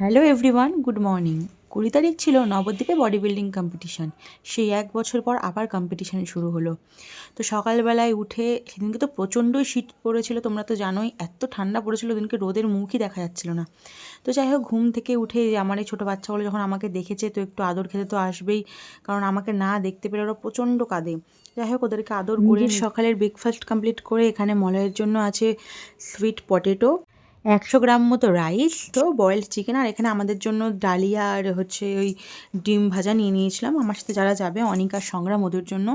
Hello everyone good morning. কুড়ি তারিখ ছিল নবদ্বীপে বডি বিল্ডিং কম্পিটিশান। সেই এক বছর পর আবার কম্পিটিশান শুরু হলো। তো সকালবেলায় উঠে সেদিনকে তো প্রচণ্ডই শীত পড়েছিল তোমরা তো জানোই এত ঠান্ডা পড়েছিল ওদিনকে রোদের মুখই দেখা যাচ্ছিল না। তো যাই হোক ঘুম থেকে উঠে আমার এই ছোটো বাচ্চাগুলো যখন আমাকে দেখেছে তো একটু আদর খেতে তো আসবেই কারণ আমাকে না দেখতে পেলে ওরা প্রচণ্ড কাঁদে। যাই হোক ওদেরকে আদর করে সকালের ব্রেকফাস্ট কমপ্লিট করে এখানে মলয়ের জন্য আছে সুইট পটেটো একশো গ্রাম মতো রাইস। তো বয়েলড চিকেন, আর এখানে আমাদের জন্য ডালিয়া আর হচ্ছে ওই ডিম ভাজা নিয়ে নিয়েছিলাম। আমার সাথে যারা যাবে অনিকার সংগ্রাম ওদের জন্য।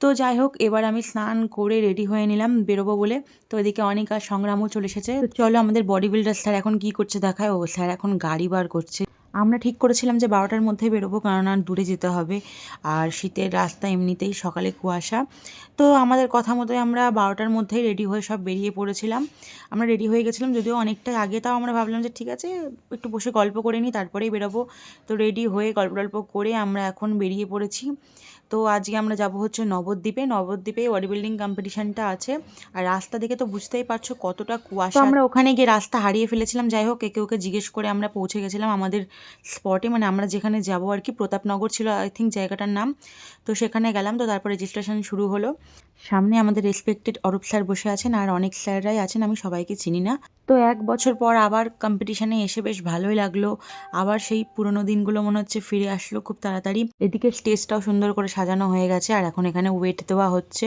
তো যাই হোক, এবার আমি স্নান করে রেডি হয়ে নিলাম, বেরোবো বলে। তো এদিকে অনিকা, সংগ্রামও চলে এসেছে। চলো আমাদের বডি বিল্ডার স্যার এখন কি করছে দেখায়। ও স্যার এখন গাড়ি বার করছে। আমরা ঠিক করেছিলাম যে বারোটার মধ্যে বেরোবো কারণ আর দূরে যেতে হবে। আর শীতের রাস্তা এমনিতেই সকালে কুয়াশা। তো আমাদের কথা মতোই আমরা বারোটার মধ্যেই রেডি হয়ে সব বেরিয়ে পড়েছিলাম। আমরা রেডি হয়ে গেছিলাম যদিও অনেকটাই আগে তাও আমরা ভাবলাম যে ঠিক আছে একটু বসে গল্প করে নিই তারপরেই বেরোবো। তো রেডি হয়ে গল্প টল্প করে আমরা এখন বেরিয়ে পড়েছি। তো আজকে আমরা যাব হচ্ছে নবদ্বীপে। নবদ্বীপে বডি বিল্ডিং কম্পিটিশানটা আছে। আর রাস্তা দেখে তো বুঝতেই পারছ কতটা কুয়াশা। আমরা ওখানে গিয়ে রাস্তা হারিয়ে ফেলেছিলাম। যাই হোক একে ওকে জিজ্ঞেস করে আমরা পৌঁছে গেছিলাম আমাদের স্পটে মানে আমরা যেখানে যাব আর কি, প্রতাপনগর ছিল আই থিঙ্ক জায়গাটার নাম। তো সেখানে গেলাম, তো তারপর রেজিস্ট্রেশন শুরু হলো। সামনে আমাদের রেসপেক্টেড অরূপ স্যার বসে আছেন, আর অনেক স্যাররাই আছেন, আমি সবাইকে চিনি না। তো এক বছর পর আবার কম্পিটিশানে এসে বেশ ভালোই লাগল। আবার সেই পুরোনো দিনগুলো মনে হচ্ছে ফিরে আসলো খুব তাড়াতাড়ি। এদিকে স্টেজটাও সুন্দর করে সাজানো হয়ে গেছে, আর এখন এখানে ওয়েট দেওয়া হচ্ছে।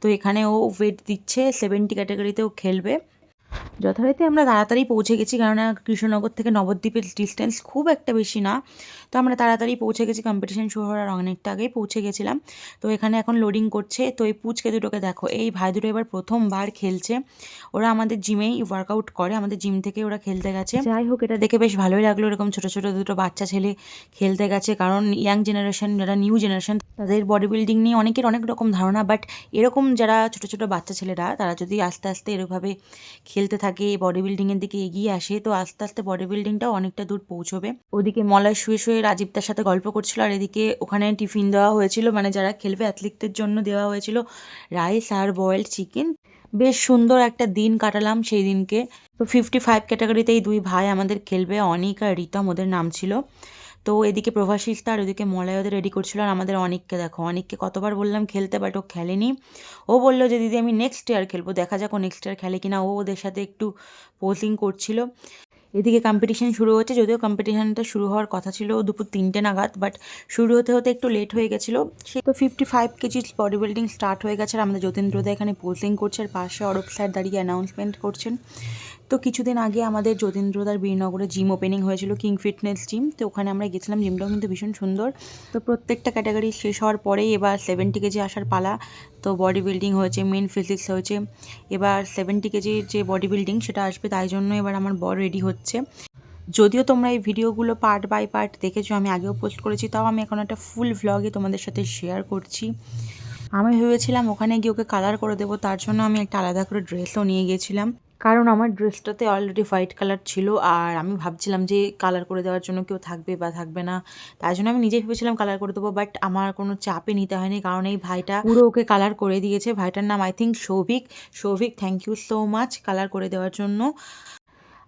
তো এখানে ও ওয়েট দিচ্ছে সেভেন্টি ক্যাটাগরিতেও খেলবে। যথারীতি আমরা তাড়াতাড়ি পৌঁছে গেছি কেননা কৃষ্ণনগর থেকে নবদ্বীপের ডিস্টেন্স খুব একটা বেশি না। তো আমরা তাড়াতাড়ি পৌঁছে গেছি কম্পিটিশন শুরু হওয়ার অনেকটা আগেই পৌঁছে গেছিলাম। তো এখানে এখন লোডিং করছে। তো এই পুচকে দুটোকে দেখো এই ভাই দুটো এবার প্রথমবার খেলছে। ওরা আমাদের জিমেই ওয়ার্কআউট করে আমাদের জিম থেকে ওরা খেলতে গেছে। যাই হোক এটা দেখে বেশ ভালোই লাগল এরকম ছোটো ছোটো দুটো বাচ্চা ছেলে খেলতে গেছে। কারণ ইয়াং জেনারেশন যারা নিউ জেনারেশন তাদের বডি বিল্ডিং নিয়ে অনেকের অনেক রকম ধারণা বাট এরকম যারা ছোটো ছোটো বাচ্চা ছেলেরা, তারা যদি আস্তে আস্তে এরকমভাবে খেলতে থাকে বডি বিল্ডিংয়ের দিকে এগিয়ে আসে, তো আস্তে আস্তে বডি বিল্ডিংটাও অনেকটা দূর পৌঁছবে। ওদিকে মলয় শুয়ে শুয়ে রাজীবদার সাথে গল্প করছিল, আর এদিকে ওখানে টিফিন দেওয়া হয়েছিল মানে যারা খেলবে অ্যাথলিকদের জন্য দেওয়া হয়েছিল রাইস আর বয়েলড চিকেন বেশ সুন্দর একটা দিন কাটালাম সেই দিনকে। তো ফিফটি ফাইভ ক্যাটাগরিতেই দুই ভাই আমাদের খেলবে, অনিক আর রিতম, ওদের নাম ছিল। তো এদিকে প্রভাশিস আর ওদিকে মলয় ওদের রেডি করছিল আর আমাদের অনেককে দেখো। অনেককে কতবার বললাম খেলতে বাট ও খেলেনি। ও বলল যে, দিদি, আমি নেক্সট ইয়ার খেলব, দেখা যাক ও নেক্সট ইয়ার খেলে কিনা। ও ওদের সাথে একটু পোজিং করছিল। এদিকে কম্পিটিশন শুরু হচ্ছে, যদিও কম্পিটিশানটা শুরু হওয়ার কথা ছিল দুপুর তিনটে নাগাদ বাট শুরু হতে হতে একটু লেট হয়ে গেছিল। সে তো fifty five KG body building start হয়ে গেছে আর আমাদের যতীন্দ্রদা এখানে পোজিং করছে আর পাশে অরূপ স্যার দাঁড়িয়ে অ্যানাউন্সমেন্ট করছেন। তো কিছুদিন আগে আমাদের যতীন্দ্রদার বীরনগরে জিম ওপেনিং হয়েছিল কিং ফিটনেস জিম তো ওখানে আমরা গেছিলাম জিমটাও কিন্তু ভীষণ সুন্দর। তো প্রত্যেকটা ক্যাটাগরি শেষ হওয়ার পরেই এবার সেভেন্টি কেজি আসার পালা, তো বডি বিল্ডিং হয়েছে মেন ফিজিক্স হয়েছে, এবার সেভেন্টি কেজির যে বডি বিল্ডিং সেটা আসবে, তাই জন্য এবার আমার বড় রেডি হচ্ছে। যদিও তোমরা এই ভিডিওগুলো পার্ট বাই পার্ট দেখেছ, আমি আগেও পোস্ট করেছি, তাও আমি এখন একটা ফুল ভ্লগে তোমাদের সাথে শেয়ার করছি। আমি ভেবেছিলাম ওখানে গিয়ে ওকে কালার করে দেবো, তার জন্য আমি একটা আলাদা করে ড্রেসও নিয়ে গিয়েছিলাম কারণ আমার ড্রেসটাতে অলরেডি হোয়াইট কালার ছিল আর আমি ভাবছিলাম যে কালার করে দেওয়ার জন্য কেউ থাকবে বা থাকবে না। তাই জন্য আমি নিজে ভেবেছিলাম কালার করে দেবো বাট আমার কোনো চাপে নিতে হয়নি কারণ এই ভাইটা পুরো ওকে কালার করে দিয়েছে। ভাইটার নাম I think Souvik Souvik thank you so much colour করে দেওয়ার জন্য।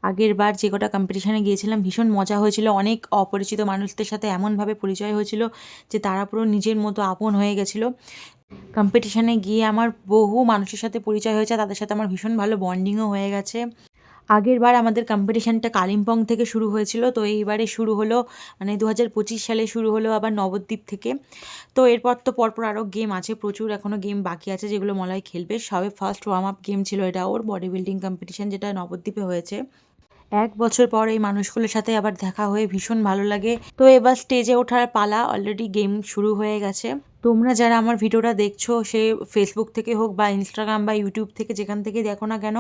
আগের বার যে কটা কম্পিটিশানে গিয়েছিলাম ভীষণ মজা হয়েছিল। অনেক অপরিচিত মানুষদের সাথে এমনভাবে পরিচয় হয়েছিল যে তারা পুরো নিজের মতো আপন হয়ে গেছিল। কম্পিটিশানে গিয়ে আমার বহু মানুষের সাথে পরিচয় হয়েছে, তাদের সাথে আমার ভীষণ ভালো বন্ডিংও হয়ে গেছে। আগের বার আমাদের কম্পিটিশানটা কালিম্পং থেকে শুরু হয়েছিল, তো এইবারে শুরু হলো মানে দু হাজার পঁচিশ সালে শুরু হলো আবার নবদ্বীপ থেকে। তো এরপর তো পরপর আরও গেম আছে, প্রচুর এখনও গেম বাকি আছে যেগুলো মলয় খেলবে। সবে ফার্স্ট ওয়ার্ম আপ গেম ছিল এটা, ওর বডি বিল্ডিং কম্পিটিশান যেটা নবদ্বীপে হয়েছে। এক বছর পর এই মানুষগুলোর সাথে আবার দেখা হয়ে ভীষণ ভালো লাগে। তো এবার স্টেজে ওঠার পালা অলরেডি গেম শুরু হয়ে গেছে। তোমরা যারা আমার ভিডিওটা দেখছ, সে ফেসবুক থেকে হোক বা ইনস্টাগ্রাম বা ইউটিউব থেকে যেখান থেকে দেখো না কেন,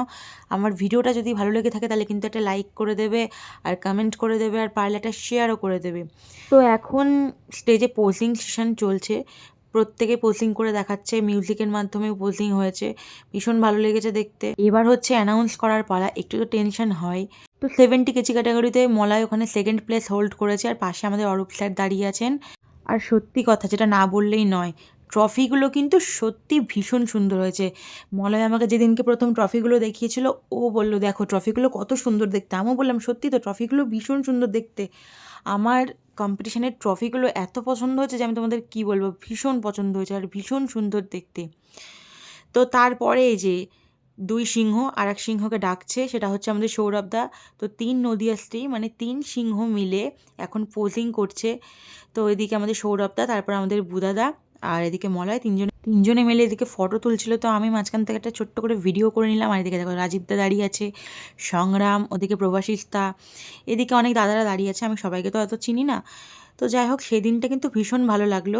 আমার ভিডিওটা যদি ভালো লেগে থাকে তাহলে কিন্তু একটা লাইক করে দেবে, আর কমেন্ট করে দেবে, আর পারলে একটা শেয়ারও করে দেবে। তো এখন স্টেজে পোজিং সেশন চলছে। প্রত্যেকে পোজিং করে দেখাচ্ছে, মিউজিকের মাধ্যমে পোজিং হয়েছে, ভীষণ ভালো লেগেছে দেখতে। এবার হচ্ছে অ্যানাউন্স করার পালা, একটু তো টেনশন হয়। তো সেভেন্টি কেজি ক্যাটাগরিতে মলয় ওখানে সেকেন্ড প্লেস হোল্ড করেছে, আর পাশে আমাদের অরূপ স্যার দাঁড়িয়ে আছেন। আর সত্যি কথা, যেটা না বললেই নয় ট্রফিগুলো কিন্তু সত্যি ভীষণ সুন্দর হয়েছে। মলয় আমাকে যেদিনকে প্রথম ট্রফিগুলো দেখিয়েছিল, ও বলল, দেখো ট্রফিগুলো কত সুন্দর দেখতে। আমিও বললাম, সত্যি তো ট্রফিগুলো ভীষণ সুন্দর দেখতে। আমার কম্পিটিশানের ট্রফিগুলো এত পছন্দ হয়েছে যে আমি তোমাদের কি বলব? ভীষণ পছন্দ হয়েছে আর ভীষণ সুন্দর দেখতে। তো তারপরে যে দুই সিংহ আর এক সিংহকে ডাকছে, সেটা হচ্ছে আমাদের সৌরভদা তো তিন নদিয়া স্ত্রী মানে তিন সিংহ মিলে এখন পোজিং করছে। তো ওইদিকে আমাদের সৌরভদা তারপর আমাদের বুদাদা আর এদিকে মলায় তিনজনে তিনজনে মিলে এদিকে ফটো তুলছিল। তো আমি মাঝখান থেকে একটা ছোট্ট করে ভিডিও করে নিলাম। আর এদিকে দেখো রাজীবদা দাঁড়িয়ে আছে, সংগ্রাম, ওদিকে প্রভাসিস্তা এদিকে অনেক দাদারা দাঁড়িয়ে আছে। আমি সবাইকে তো এত চিনি না। তো যাই হোক, সেদিনটা কিন্তু ভীষণ ভালো লাগল।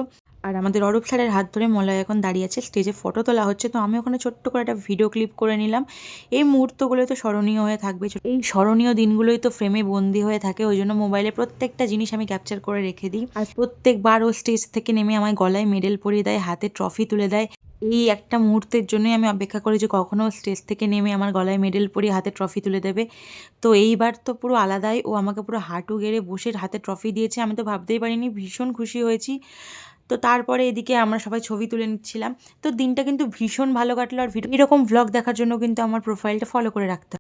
আর আমাদের অরূপ স্যারের হাত ধরে মলয় এখন দাঁড়িয়ে আছে স্টেজে ফটো তোলা হচ্ছে। তো আমি ওখানে ছোট্ট করে একটা ভিডিও ক্লিপ করে নিলাম। এই মুহূর্তগুলোই তো স্মরণীয় হয়ে থাকবে। এই স্মরণীয় দিনগুলোই তো ফ্রেমে বন্দি হয়ে থাকে। ওই জন্য মোবাইলে প্রত্যেকটা জিনিস আমি ক্যাপচার করে রেখে দিই। আর প্রত্যেকবার ও স্টেজ থেকে নেমে আমায় গলায় মেডেল পরিয়ে দেয়, হাতে ট্রফি তুলে দেয়। এই একটা মুহূর্তের জন্যই আমি অপেক্ষা করি যে কখনো স্টেজ থেকে নেমে আমার গলায় মেডেল পরিয়ে হাতে ট্রফি তুলে দেবে। তো এইবার তো পুরো আলাদাই। ও আমাকে পুরো হাঁটু গেড়ে বসে হাতে ট্রফি দিয়েছে। আমি তো ভাবতেই পারিনি, ভীষণ খুশি হয়েছি। তো তারপরে এদিকে আমরা সবাই ছবি তুলে নিচ্ছিলাম তো দিনটা কিন্তু ভীষণ ভালো কাটলো আর ভিডিও এরকম ভ্লগ দেখার জন্য কিন্তু আমার প্রোফাইলটা ফলো করে রাখতে।